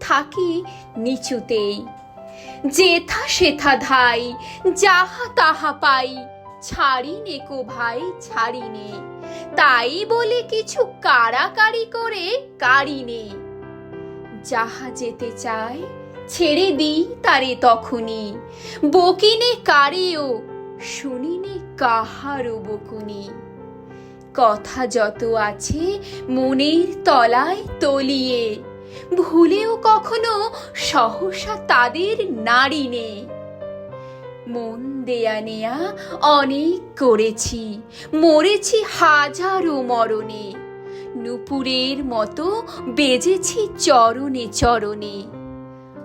থাকি নিচুতেই। যেথা সেথা ধাই, যাহা তাহা পাই, ছাড়ি নে কো ভাই, ছাড়ি নে। তাই বলে কিছু কাড়াকাড়ি করে কাড়ি নে। যাহা যেতে চায়, ছেড়ে দিই তারে তখনই। বকিনে কারেও শুনিনে কাহারও বকুনি। কথা যত আছে, মনের তলায় তলিয়ে। ভুলেও কখনো সহসা তাদের নারী নে। মন দেয়া নেয়া অনেক করেছি, মরেছি হাজারো মরণে। নুপুরের মতো বেজেছি চরণে চরণে।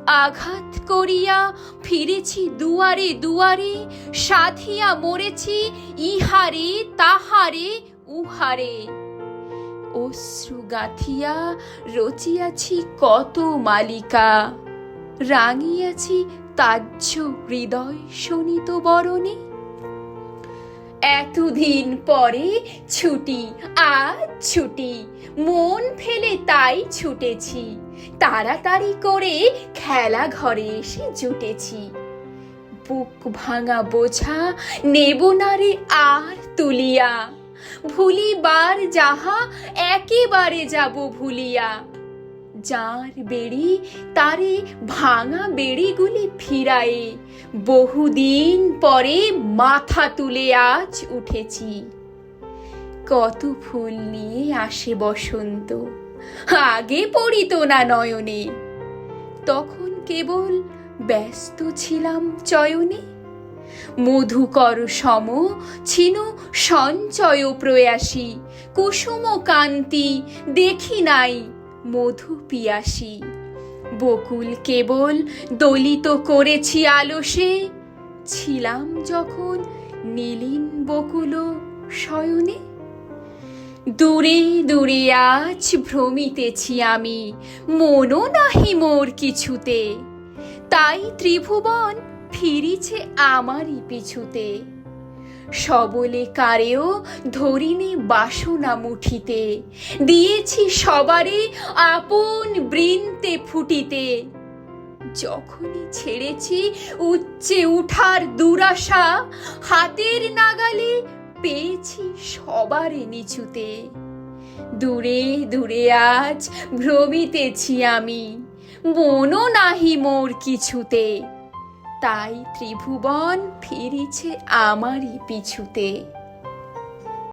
আঘাত করিয়া ফিরেছি দুয়ারে দুয়ারে, সাধিয়া মরেছি ইহারে তাহারে উহারে। অশ্রু গাথিয়া রচিয়াছি কত মালিকা। রাঙিয়াছি তাজ্য হৃদয় শোনিত বরণে। এতদিন পরে ছুটি, আজ ছুটি, মন ফেলে তাই ছুটেছি। তাড়াতাড়ি করে খেলা ঘরে এসে জুটেছি। বুক ভাঙা বোঝা নেব না রে আর তুলিয়া। ভুলিবার যাহা, একেবারে যাব ভুলিয়া। যার বেড়ি তারে ভাঙা বেড়িগুলি ফিরায়ে বহুদিন পরে মাথা তুলে আজ উঠেছি। কত ফুল নিয়ে আসে বসন্ত, আগে পড়িত না নয়নে। তখন কেবল ব্যস্ত ছিলাম চয়নে। মধুকর সম, ছিন সঞ্চয় প্রয়াসী, কুসুম কান্তি দেখি নাই মধু পিয়াসী। বকুল কেবল দলিত করেছি আলসে, ছিলাম যখন নীলিন বকুল শয়নে। দূরে দূরে আজ ভ্রমিতেছি আমি, মনও নাহি মোর কিছুতে। তাই ত্রিভুবন ফিরিছে আমারই পিছুতে। সবলে কারেও ধরিনি বাসনা মুঠিতে। দিয়েছি সবারে আপন বৃন্তে ফুটিতে। যখনই ছেড়েছি উচ্চে উঠার দুরাশা, হাতের নাগালে পেয়েছি সবারে নিচুতে। দূরে দূরে আজ ভ্রমিতেছি আমি মনও নাহি মোর কিছুতে। তাই ত্রিভুবন ফিরিছে আমারই পিছুতে।